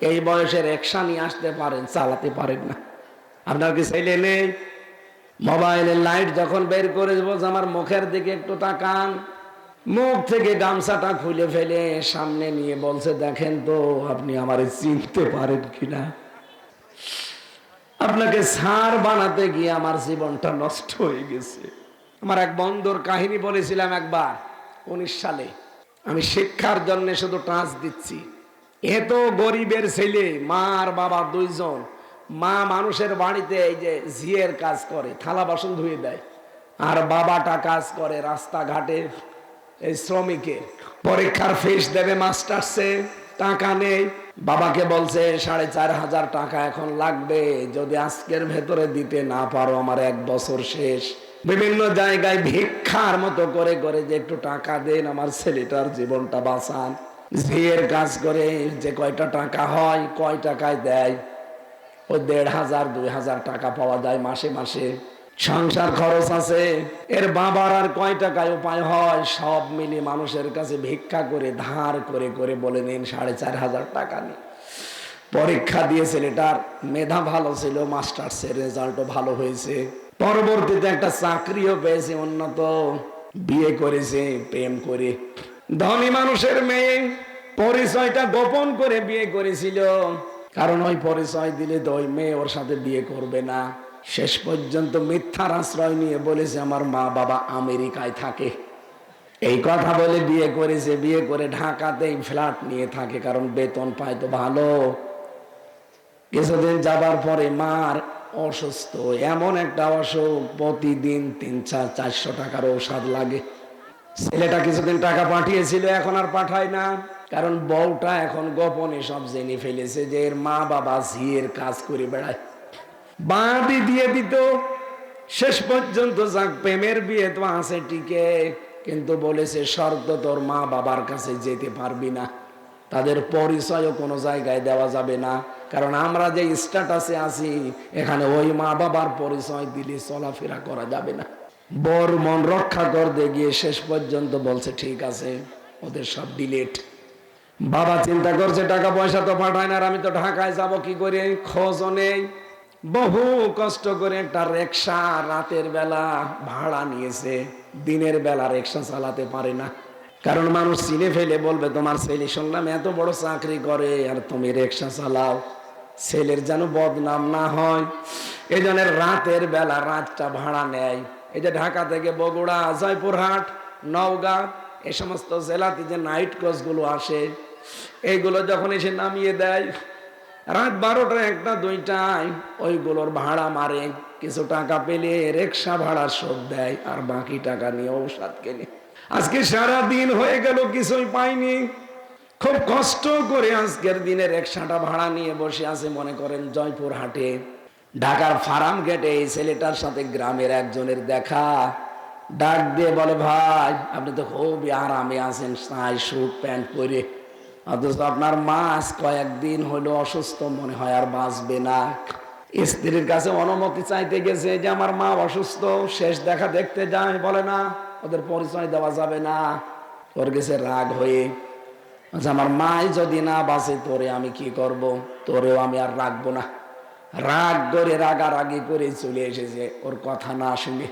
এই বয়সের রিক্সা নিয়ে আসতে পারেন, চালাতে পারেন না। আপনার কি ছেলে নেই? মোবাইলের লাইট যখন বের করে বলছে আমার মুখের দিকে একটু তাকান। মুখ থেকে গামছাটা খুলে ফেলে সামনে নিয়ে বলছে, দেখেন তো, আপনি আমারে চিনতে পারেন কিনা? আপনাকে সার বানাতে গিয়ে আমার জীবনটা নষ্ট হয়ে গেছে। আমার এক বন্ধুর কাহিনী বলেছিলাম একবার, উনিশ সালে। আমি শিক্ষার জন্য শুধু টাচ দিচ্ছি। এত গরিবের ছেলে মা আর বাবা দুইজন, মা মানুষের বাড়িতে এই যে ঝিয়ের কাজ করে, থালা বাসন ধুয়ে দেয়, আর বাবাটা কাজ করে রাস্তাঘাটে, এই শ্রমিকের পরীক্ষার ফিস দেবে মাস্টার্সে, টাকা নেই। বাবাকে বলছে, সাড়ে চার হাজার টাকা এখন লাগবে, যদি আজকের ভেতরে দিতে না পারো, আমার এক বছর শেষ। বিভিন্ন জায়গায় ভিক্ষার মতো করে করে যে একটু টাকা দেন, আমার ছেলেটার জীবনটা বাঁচান। ঝিয়ের কাজ করে যে কয়টা টাকা হয়, কয় টাকায় দেয়? ওই দেড় হাজার, দুই হাজার টাকা পাওয়া যায় মাসে মাসে। সংসার খরচ আছে। এর বাবার আর কয় টাকায় উপায় হয়? সব মিলে মানুষের কাছে ভিক্ষা করে, ধার করে করে বলে নিন সাড়ে চার হাজার টাকা নিয়ে পরীক্ষা দিয়ে ছেলেটার মেধা ভালো ছিল মাস্টার্সের রেজাল্টও ভালো হয়েছে। পরবর্তীতে একটা চাকরিও পেয়েছে উন্নত। বিয়ে করেছে, প্রেম করে ধনী মানুষের মেয়ে পরিচয়টা গোপন করে বিয়ে করেছিল। কারণ ওই পরিচয় দিলে তো ওই মেয়ে ওর সাথে বিয়ে করবে না। শেষ পর্যন্ত মিথ্যার আশ্রয় নিয়ে বলেছে, আমার মা বাবা আমেরিকায় থাকে। এই কথা বলে বিয়ে করেছে। বিয়ে করে ঢাকাতেই ফ্ল্যাট নিয়ে থাকে, কারণ বেতন পায় তো ভালো। কিছুদিন যাবার পরে মার অসুস্থ। এমন একটা অসুখ, প্রতিদিন তিন চার, চারশো টাকার ঔষধ লাগে। ছেলেটা কিছুদিন টাকা পাঠিয়েছিল, এখন আর পাঠায় না। কারণ বউটা এখন গোপনে সব জেনে ফেলেছে যে এর মা বাবা ঝিয়ের কাজ করে বেড়ায়। বাঁধি দিয়ে দিত, শেষ পর্যন্ত যাক, প্রেমের বিয়ে তো আছে টিকে কিন্তু বলেছে, শর্ত তোর মা বাবার কাছে যেতে পারবি না। তাদের পরিচয়ও কোনো জায়গায় দেওয়া যাবে না। কারণ আমরা যে স্ট্যাটাসে আছি, এখানে ওই মা বাবার পরিচয় দিলে চলাফেরা করা যাবে না। বর মন রক্ষা করতে গিয়ে শেষ পর্যন্ত বলছে, ঠিক আছে, ওদের সব ডিলেট বাবা চিন্তা করছে, টাকা পয়সা তো পাঠায় না আর আমি তো ঢাকায় যাব কি করে? খোঁজও নেই। বহু কষ্ট করে একটা রিক্সা রাতের বেলা ভাড়া নিয়েছে। দিনের বেলা রিক্সা চালাতে পারে না। কারণ মানুষ চিনে ফেলে বলবে, তোমার ছেলে শুনলাম এত বড় চাকরি করে, আর তুমি রিক্সা চালাও। ছেলের যেন বদনাম না হয়। এই রাতের বেলা রাতটা ভাড়া নেয়। এই যে ঢাকা থেকে বগুড়া, জয়পুরহাট, নওগাঁ এই সমস্ত জেলাতে যে নাইট কোচগুলো আসে, এইগুলো যখন এসে নামিয়ে দেয়, রাত বারোটা একটা, দুইটায় ওইগুলোর ভাড়া মারে, কিছু টাকা পেলে রিক্সা ভাড়া শোধ দেয়, আর বাকি টাকা নিয়ে ঔষধ কেনে। আজকে সারা দিন হয়ে গেল, কিছুই পাইনি। খুব কষ্ট করে আজকের দিনে রিক্সাটা ভাড়া নিয়ে বসে আছে, মনে করেন জয়পুর হাটে ঢাকার ফার্ম গেটে এই ছেলেটার সাথে গ্রামের একজনের দেখা। ডাক দিয়ে বলে, ভাই, আপনি তো খুবই আরামে আছেন, সাই, স্যুট, প্যান্ট পরে। অথচ আপনার মাস কয়েকদিন হলো অসুস্থ, মনে হয় আর বাঁচবে না। স্ত্রীর কাছে অনুমতি চাইতে গেছে যে, আমার মা অসুস্থ, শেষ দেখা দেখতে যায়। বলে, না, ওদের পরিচয় দেওয়া যাবে না। ওর গেছে রাগ হয়ে আচ্ছা আমার মাই যদি না বাঁচে, তোরে আমি কি করব? তোরেও আমি আর রাখব না। রাগ করে রাগারাগি করে চলে এসেছে, ওর কথা না শুনে।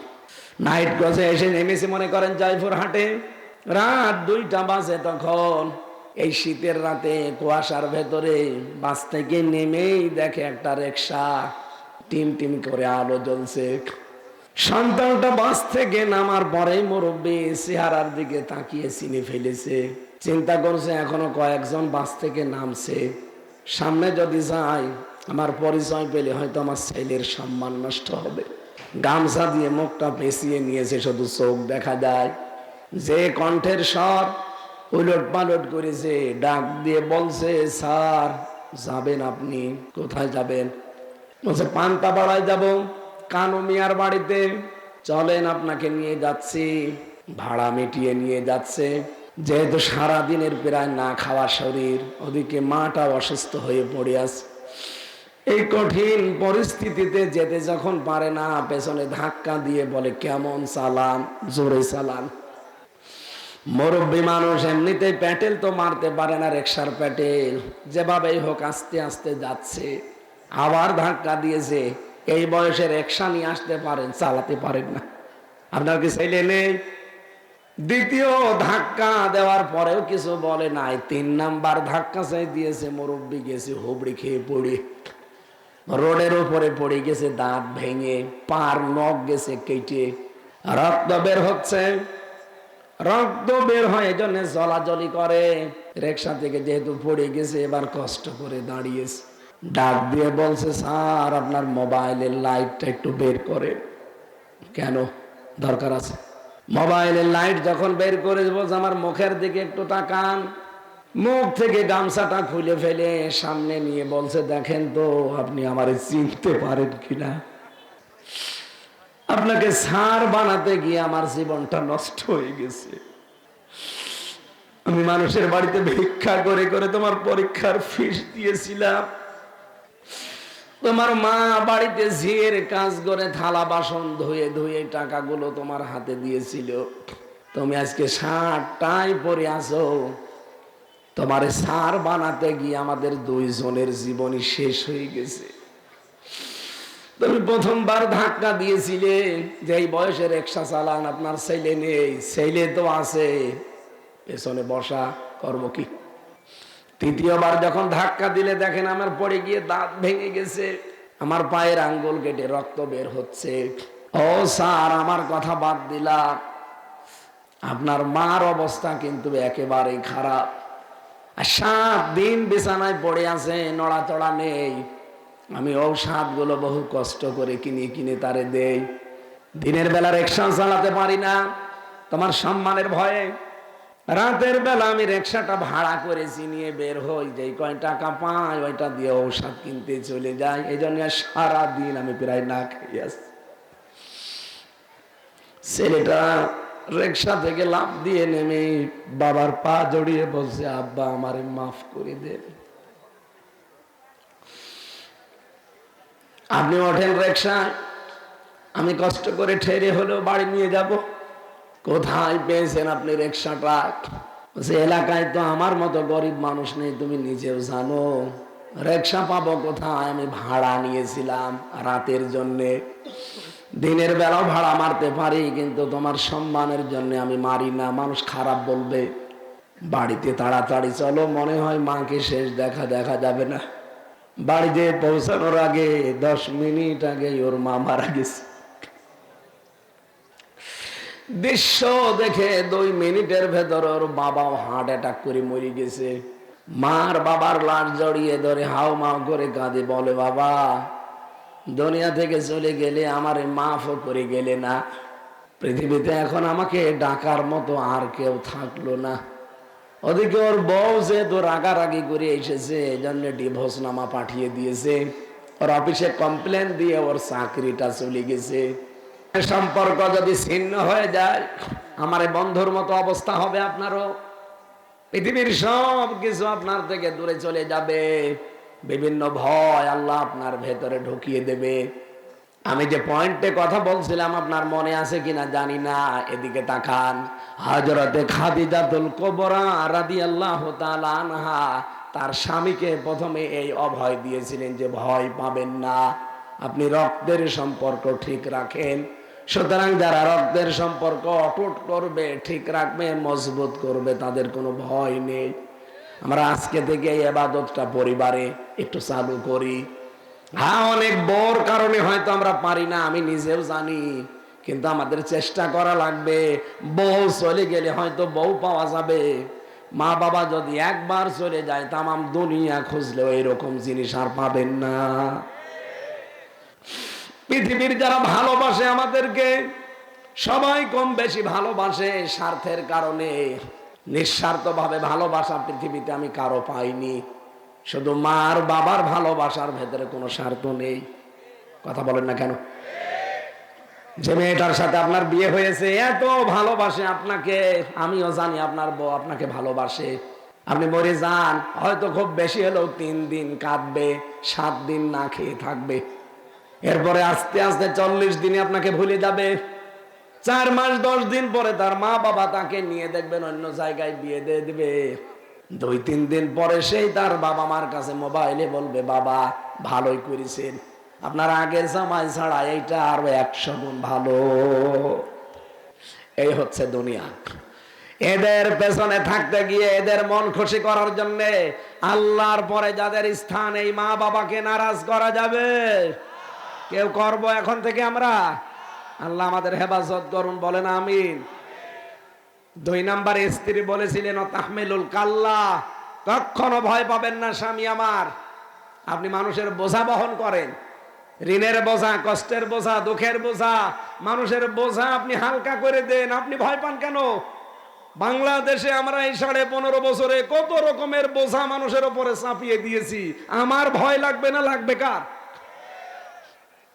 নাইট গজে এসে নেমেছে মনে করেন জয়পুর হাটে। রাত দুইটা বাজে তখন। এই শীতের রাতে কুয়াশার ভেতরে বাস থেকে নেমেই দেখে একটা রিক্সা টিম টিম করে আলো জ্বলছে। সন্তানটা বাস থেকে নামার পরেই মুরব্বী চেহারার দিকে তাকিয়ে চিনে ফেলেছে। চিন্তা করছে এখনও কয়েকজন বাস থেকে নামছে। সামনে যদি যাই আমার পরিচয় পেলে হয়তো আমার ছেলের সম্মান নষ্ট হবে। গামছা দিয়ে মুখটা পেঁচিয়ে নিয়েছে, শুধু চোখ দেখা যায়। যে কণ্ঠের স্বর উলট পালট করেছে ডাক দিয়ে বলছে, স্যার, যাবেন আপনি, কোথায় যাবেন? বলছে, পান্তা পাড়ায় যাব, কানু মিয়ার বাড়িতে। চলেন আপনাকে নিয়ে যাচ্ছি। ভাড়া মিটিয়ে নিয়ে যাচ্ছে। যেহেতু সারা দিনের প্রায় না খাওয়া শরীর, ওদিকে মাটা অসুস্থ হয়ে পড়ে আছে। এই কঠিন পরিস্থিতিতে যেতে যখন পারে না, পেছনে ধাক্কা দিয়ে বলে, কেমন চালান জোরে চালান মুরব্বী মানুষ এমনিতেই প্যাটেল তো মারতে পারে না রিক্সার প্যাটেল। যেভাবেই হোক আস্তে আস্তে যাচ্ছে। আবার ধাক্কা দিয়েছে। এই বয়সে রিক্সা নিয়ে আসতে পারেন, চালাতে পারেন না। আপনার কি ছেলে নেই? দ্বিতীয় ধাক্কা দেওয়ার পরেও কিছু বলে নাই। তিন নাম্বার ধাক্কা চাই দিয়েছে মুরব্বী, গেছে হুবড়ি খেয়ে পড়ে। রোডের উপরে পড়ে গেছে, দাঁত ভেঙে, পার নখ গেছে, কেটে। রক্ত বের হচ্ছে। রক্ত বের হয় এই জন্য জলাজলি করে। রিক্সা থেকে যেহেতু পড়ে গেছে, এবার কষ্ট করে দাঁড়িয়েছে। ডাক দিয়ে বলছে, স্যার, আপনার মোবাইলের লাইটটা একটু বের করে কেন? দরকার আছে। মোবাইলের লাইট যখন বের করে বলছে, আমার মুখের দিকে একটু তাকান। মুখ থেকে গামছাটা খুলে ফেলে সামনে নিয়ে বলছে, দেখেন তো, আপনি আমার চিনতে পারেন কিনা? আপনাকে সার বানাতে গিয়ে আমার জীবনটা নষ্ট হয়ে গেছে। আমি মানুষের বাড়িতে ভিক্ষা করে করে তোমার পরীক্ষার ফিস দিয়েছিলাম। তোমার মা বাড়িতে ঝিয়ের কাজ করে, থালা বাসন ধুয়ে ধুয়ে টাকাগুলো তোমার হাতে দিয়েছিল। তুমি আজকে ষাটটাই পরে আসো তোমার সার বানাতে গিয়ে আমাদের দুইজনের জীবনই শেষ হয়ে গেছে। তুমি প্রথমবার ধাক্কা দিয়েছিলে যে এই বয়সে রিক্সা চালান আপনার ছেলে নেই, ছেলে তো আছে, পেছনে বসা করব কি? তৃতীয়বার যখন ধাক্কা দিলে দেখেন আমার পড়ে গিয়ে দাঁত ভেঙে গেছে, আমার পায়ের আঙ্গুল কেটে রক্ত বের হচ্ছে। ও স্যার, আমার কথা বাদ দিলাম। আপনার মার অবস্থা কিন্তু একেবারেই খারাপ। আর সাত দিন বিছানায় পড়ে আছে নড়াচড়া নেই। আমি ঔষধগুলো বহু কষ্ট করে কিনে কিনে তারে দেই। দিনের বেলা রিক্সা চালাতে পারি না, তোমার সম্মানের ভয়ে। রাতের বেলা আমি রিক্সাটা ভাড়া করেছি নিয়ে বের হই যে কয় টাকা পাই ওইটা দিয়ে ঔষধ কিনতে চলে যাই। এই জন্য সারাদিন আমি প্রায় না খাই আসি ছেলেটা রিক্সা থেকে লাভ দিয়ে নেমে বাবার পা জড়িয়ে বলছে, আব্বা, আমারে মাফ করে দেন। আপনি ওঠেন রিক্সা আমি কষ্ট করে ঠেরে হলেও বাড়ি নিয়ে যাব। কোথায় পেয়েছেন আপনি রিক্সাটা সে এলাকায় তো আমার মতো গরিব মানুষ নেই, তুমি নিজেও জানো। রিক্সা পাবো কোথায়? আমি ভাড়া নিয়েছিলাম রাতের জন্যে। দিনের বেলাও ভাড়া মারতে পারি, কিন্তু তোমার সম্মানের জন্য আমি মারি না। মানুষ খারাপ বলবে, বাড়িতে তাড়াতাড়ি চলো, মনে হয় মাকে শেষ দেখা দেখা যাবে না। বাড়িতে পৌঁছানোর আগে, দশ মিনিট আগে ওর মা মারা গেছে। দৃশ্য দেখে দুই মিনিটের ভেতর ওর বাবাও হার্ট অ্যাটাক করে মরে গেছে। মার বাবার লাশ জড়িয়ে ধরে হাও মাও করে কাঁদে, বলে, বাবা দুনিয়া থেকে চলে গেলে আমার মাফও করে গেলে না। পৃথিবীতে এখন আমাকে ডাকার মতো আর কেউ থাকল না। ওদিকে ওর বউ যে তো রাগারাগি করে এসেছে এই জন্য ডিভোর্স নামা পাঠিয়ে দিয়েছে। ওর অফিসে কমপ্লেন দিয়ে ওর চাকরিটা চলে গেছে। সম্পর্ক যদি ছিন্ন হয়ে যায়, আমার বন্ধুর মতো অবস্থা হবে আপনারও। পৃথিবীর সব কিছু আপনার থেকে দূরে চলে যাবে। বিভিন্ন ভয় আল্লাহ আপনার ভেতরে ঢুকিয়ে দেবে। আমি যে পয়েন্টে কথা বলছিলাম, আপনার মনে আছে কিনা জানি না, এদিকে তাকান। হজরতে খাদিজাতুল কোবরা রাদি আল্লাহ আনহা তার স্বামীকে প্রথমে এই অভয় দিয়েছিলেন যে ভয় পাবেন না, আপনি রক্তের সম্পর্ক ঠিক রাখেন। সুতরাং যারা রক্তের সম্পর্ক অটুট করবে, ঠিক রাখবে, মজবুত করবে, তাদের কোনো ভয় নেই। আমরা আজকে থেকে এই আবাদতটা পরিবারে একটু চালু করি। হ্যাঁ অনেক বড় কারণে হয়তো আমরা পারি না, আমি নিজেও জানি, কিন্তু আমাদের চেষ্টা করা লাগবে। বউ চলে গেলে হয়তো বউ পাওয়া যাবে। মা বাবা যদি একবার চলে যায়, তামাম দুনিয়া খুঁজলেও এরকম জিনিস আর পাবেন না। পৃথিবীর যারা ভালোবাসে আমাদেরকে, সবাই কম বেশি ভালোবাসে স্বার্থের কারণে। নিঃস্বার্থভাবে ভালোবাসা পৃথিবীতে আমি কারও পাইনি। শুধু মার বাবার ভালোবাসার ভেতরে কোনো স্বার্থ নেই। কথা বলেন না কেন? যে মেয়েটার সাথে আপনার বিয়ে হয়েছে, এত ভালোবাসে আপনাকে, আমিও জানি আপনার বউ আপনাকে ভালোবাসে। আপনি মরে যান, হয়তো খুব বেশি হলেও তিন দিন কাঁদবে, সাত দিন না খেয়ে থাকবে। এরপরে আস্তে আস্তে চল্লিশ দিনে আপনাকে ভুলে যাবে। চার মাস, দশ দিন পরে তার মা বাবা তাকে নিয়ে দেখবেন অন্য জায়গায় বিয়ে দিয়ে দিবে। দুই, তিন দিন পরে সেই তার বাবা মার কাছে মোবাইলে বলবে, বাবা, ভালোই করেছেন। আপনার আগের জামাই ছাড়া এইটা আরও একশো গুণ ভালো। এই হচ্ছে দুনিয়া। এদের পেছনে থাকতে গিয়ে এদের মন খুশি করার জন্য আল্লাহর পরে যাদের স্থান, এই মা বাবাকে নারাজ করা যাবে। কেউ করব এখন থেকে আমরা? আল্লাহ আমাদের হেফাজত করুন, বলেন আমিন। দুই নাম্বার স্ত্রী বলেছিলেন, তাহমিলুল কাল্লা কখনো ভয় পাবেন না স্বামী আমার। আপনি মানুষের বোঝা বহন করেন। ঋণের বোঝা, কষ্টের বোঝা, দুঃখের বোঝা, মানুষের বোঝা আপনি হালকা করে দেন, আপনি ভয় পান কেন? বাংলাদেশে আমরা এই সাড়ে পনেরো বছরে কত রকমের বোঝা মানুষের উপরে চাপিয়ে দিয়েছি। আমার ভয় লাগবে না, লাগবে কার?